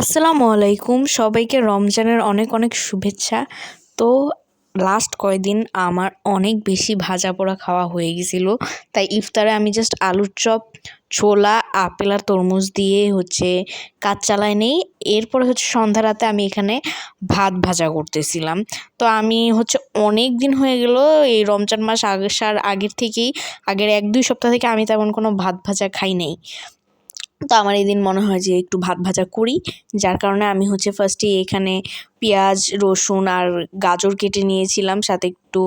আসসালামু আলাইকুম। সবাইকে রমজানের অনেক অনেক শুভেচ্ছা। তো লাস্ট কয়দিন আমার অনেক বেশি ভাজা পোড়া খাওয়া হয়ে গেছিল। তাই ইফতারে আমি জাস্ট আলুর চপ, ছোলা, আপেল আর তরমুজ দিয়ে হচ্ছে কাজ চালাই নেই। এরপরে হচ্ছে সন্ধ্যা রাতে আমি এখানে ভাত ভাজা করতেছিলাম। তো আমি হচ্ছে অনেক দিন হয়ে গেল এই রমজান মাস আসার আগের থেকেই, আগের এক দুই সপ্তাহ থেকে আমি তেমন কোনো ভাত ভাজা খাই নাই। তো আমার এই দিন মনে হয় যে একটু ভাত ভাজা করি। যার কারণে আমি হচ্ছে ফার্স্টে এখানে পেঁয়াজ, রসুন আর গাজর কেটে নিয়েছিলাম, সাথে একটু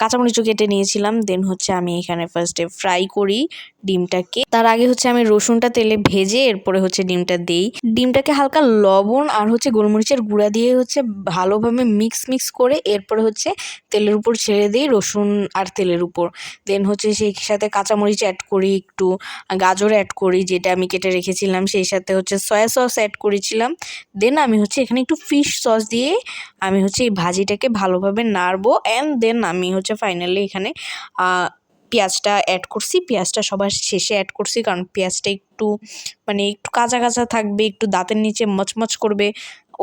কাঁচামরিচও কেটে নিয়েছিলাম। দেন হচ্ছে আমি এখানে ফার্স্টে ফ্রাই করি ডিমটাকে। তার আগে হচ্ছে আমি রসুনটা তেলে ভেজে এরপরে হচ্ছে ডিমটা দেই। ডিমটাকে হালকা লবণ আর হচ্ছে গোলমরিচের গুঁড়া দিয়ে হচ্ছে ভালোভাবে মিক্স মিক্স করে এরপরে হচ্ছে তেলের উপর ছেড়ে দিই রসুন আর তেলের উপর। দেন হচ্ছে সেই সাথে কাঁচামরিচ অ্যাড করি, একটু গাজর অ্যাড করি, যেটা আমি কেটে রেখেছিলাম, সেই সাথে হচ্ছে সয়া সস অ্যাড করেছিলাম। দেন আমি হচ্ছে এখানে একটু ফিশ সস দিয়ে আমি হচ্ছে এই ভাজিটাকে ভালোভাবে নাড়বো অ্যান্ড দেন আমি হচ্ছে ফাইনালি এখানে পেঁয়াজটা অ্যাড করছি। পেঁয়াজটা সবার শেষে অ্যাড করছি কারণ পেঁয়াজটা একটু মানে একটু কাঁচা কাঁচা থাকবে, একটু দাঁতের নিচে মচমচ করবে।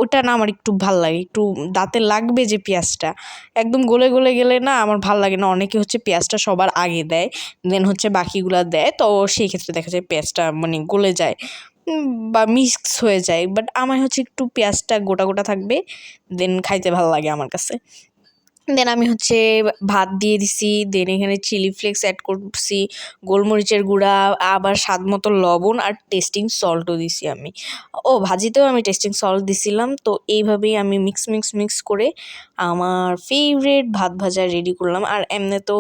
ওটা না আমার একটু ভালো লাগে, একটু দাঁতে লাগবে যে পেঁয়াজটা। একদম গলে গলে গেলে না আমার ভালো লাগে না। অনেকে হচ্ছে পেঁয়াজটা সবার আগে দেয় দেন হচ্ছে বাকিগুলো দেয়। তো সেই ক্ষেত্রে দেখা যায় পেঁয়াজটা মানে গলে যায়। বা মিক্স হয়ে যায়। বাট আমার হচ্ছে একটু পেঁয়াজটা গোটা গোটা থাকবে দেন খাইতে ভালো লাগে আমার কাছে। দেন আমি হচ্ছে ভাত দিয়ে দিছি দেন এখানে চিলি ফ্লেক্স অ্যাড করছি, গোলমরিচের গুঁড়া, আবার স্বাদ মতো লবণ আর টেস্টিং সল্টও দিছি আমি। ও, ভাজিতেও আমি টেস্টিং সল্ট দিছিলাম, তো এইভাবেই আমি মিক্স মিক্স মিক্স করে আমার ফেভারেট ভাত ভাজা রেডি করলাম। আর এমনি তো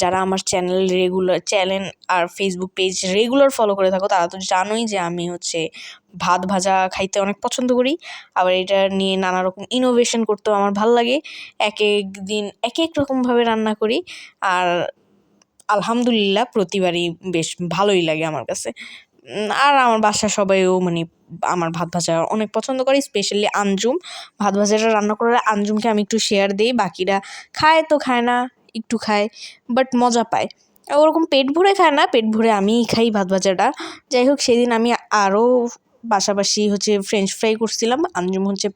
যারা আমার চ্যানেল রেগুলার চ্যানেল আর ফেসবুক পেজ রেগুলার ফলো করে থাকো, তারা তো জানোই যে আমি হচ্ছে ভাত ভাজা খাইতে অনেক পছন্দ করি। আবার এটা নিয়ে নানা রকম ইনোভেশন করতেও আমার ভালো লাগে। এক এক দিন এক এক রকমভাবে রান্না করি। আর আলহামদুলিল্লাহ প্রতিবারই বেশ ভালোই লাগে আমার কাছে। আর আমার বাসার সবাইও মানে আমার ভাত ভাজা অনেক পছন্দ করে স্পেশালি আঞ্জুম ভাত ভাজাটা রান্না করার আঞ্জুমকে আমি একটু শেয়ার দিই, বাকিরা খায় তো খায় না, একটু খায় বাট মজা পায়। ওরকম পেট ভরে খায় না, পেট ভরে আমিই খাই ভাত ভাজাটা। যাই হোক, সেদিন আমি আরও পাশাপাশি হচ্ছে ফ্রেঞ্চ ফ্রাই করছিলাম। আঞ্জুম হচ্ছে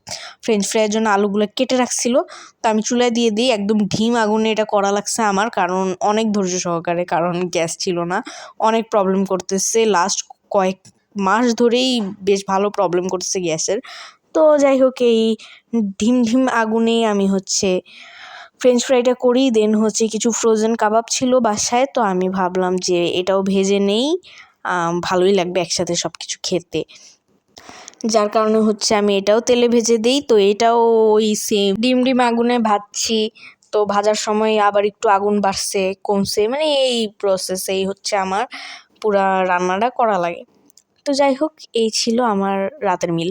ফ্রেঞ্চ ফ্রাইয়ের জন্য আলুগুলো কেটে রাখছিল। তো আমি চুলায় দিয়ে দিই, একদম ঢিম আগুনে এটা করা লাগছে আমার, কারণ অনেক ধৈর্য সহকারে, কারণ গ্যাস ছিল না। অনেক প্রবলেম করতেছে। লাস্ট কয়েক মাস ধরেই বেশ ভালো প্রবলেম করতেছে গ্যাসের। তো যাই হোক, এই ঢিম ঢিম আগুনে আমি হচ্ছে ফ্রেঞ্চ ফ্রাইটা করি। দেন হচ্ছে কিছু ফ্রোজেন কাবাব ছিল বাসায়। তো আমি ভাবলাম যে এটাও ভেজে নেই। ভালোই লাগবে একসাথে সব কিছু খেতে। যার কারণে হচ্ছে আমি এটাও তেলে ভেজে দিই, তো এটাও ওই সেম ডিম ডিম আগুনে ভাজছি, তো ভাজার সময় আবার একটু আগুন বাড়ছে, কমছে মানে এই প্রসেস এই হচ্ছে আমার পুরা রান্নাটা করা লাগে। তো যাই হোক, এই ছিল আমার রাতের মিল